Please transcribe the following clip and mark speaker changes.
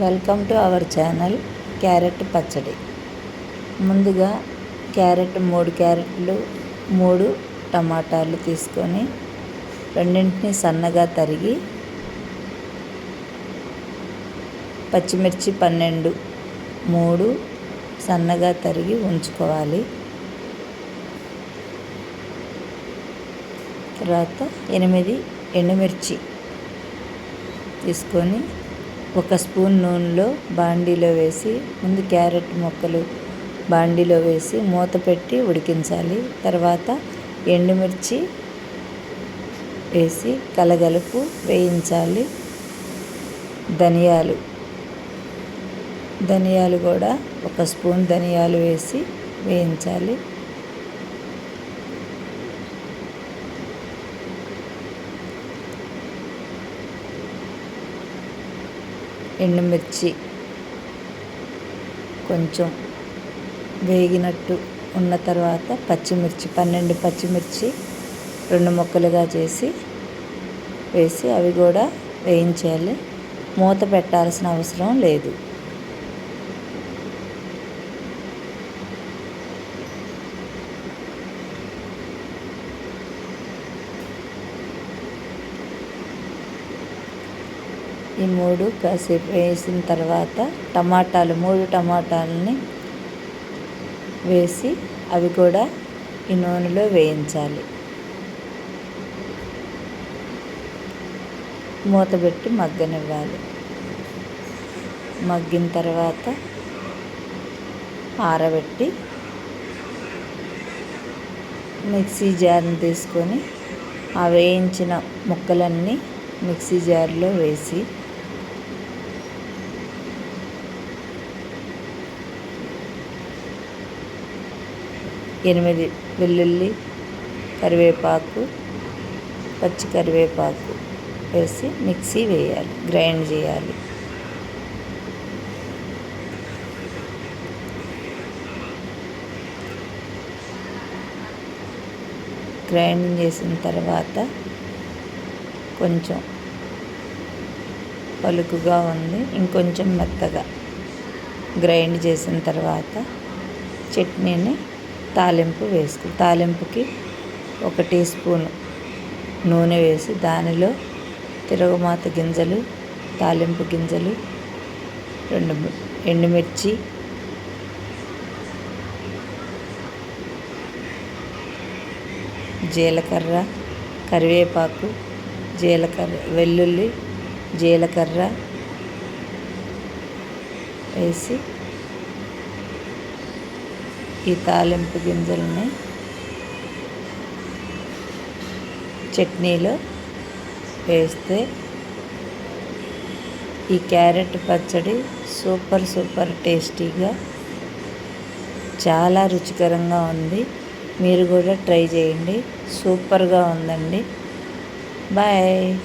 Speaker 1: Welcome to our channel carrot పచ్చడి. ముందుగా carrot మూడు క్యారెట్లు మూడు టమాటాలు తీసుకొని రెండింటిని సన్నగా తరిగి పచ్చిమిర్చి పన్నెండు మూడు సన్నగా తరిగి ఉంచుకోవాలి. తర్వాత ఎనిమిది ఎండుమిర్చి తీసుకొని ఒక స్పూన్ నూనెలో బాండీలో వేసి ముందు క్యారెట్ ముక్కలు బాండీలో వేసి మూత పెట్టి ఉడికించాలి. తర్వాత ఎండుమిర్చి వేసి కలగలుపు వేయించాలి. ధనియాలు. ధనియాలు కూడా ఒక స్పూన్ ధనియాలు వేసి వేయించాలి. ఎండుమిర్చి కొంచెం వేగినట్టు ఉన్న తర్వాత పచ్చిమిర్చి పన్నెండు పచ్చిమిర్చి రెండు ముక్కలుగా చేసి వేసి అవి కూడా వేయించాలి మూత పెట్టాల్సిన అవసరం లేదు. ఈ మూడు కాసేపు వేసిన తర్వాత టమాటాలు మూడు టమాటాలని వేసి అవి కూడా ఈ నూనెలో వేయించాలి. మూత పెట్టి మగ్గనివ్వాలి. మగ్గిన తర్వాత ఆరబెట్టి మిక్సీ జార్ని తీసుకొని ఆ వేయించిన ముక్కలన్నీ మిక్సీ జార్లో వేసి ఎనిమిది వెల్లుల్లి కరివేపాకు పచ్చి కరివేపాకు వేసి మిక్సీ వేయాలి గ్రైండ్ చేయాలి. గ్రైండింగ్ చేసిన తర్వాత కొంచెం పలుకుగా ఉంది ఇంకొంచెం మెత్తగా. గ్రైండ్ చేసిన తర్వాత చట్నీని తాలింపు వేసుకు తాలింపుకి ఒక టీ స్పూన్ నూనె వేసి దానిలో తిరగమాత గింజలు తాలింపు గింజలు రెండు ఎండుమిర్చి జీలకర్ర కరివేపాకు జీలకర్ర వెల్లుల్లి జీలకర్ర వేసి ఈ తాలింపు గింజల్ని చట్నీలో వేస్తే ఈ క్యారెట్ పచ్చడి సూపర్ సూపర్ టేస్టీగా చాలా రుచికరంగా ఉంది. మీరు కూడా ట్రై చేయండి. సూపర్గా ఉందండి. బాయ్.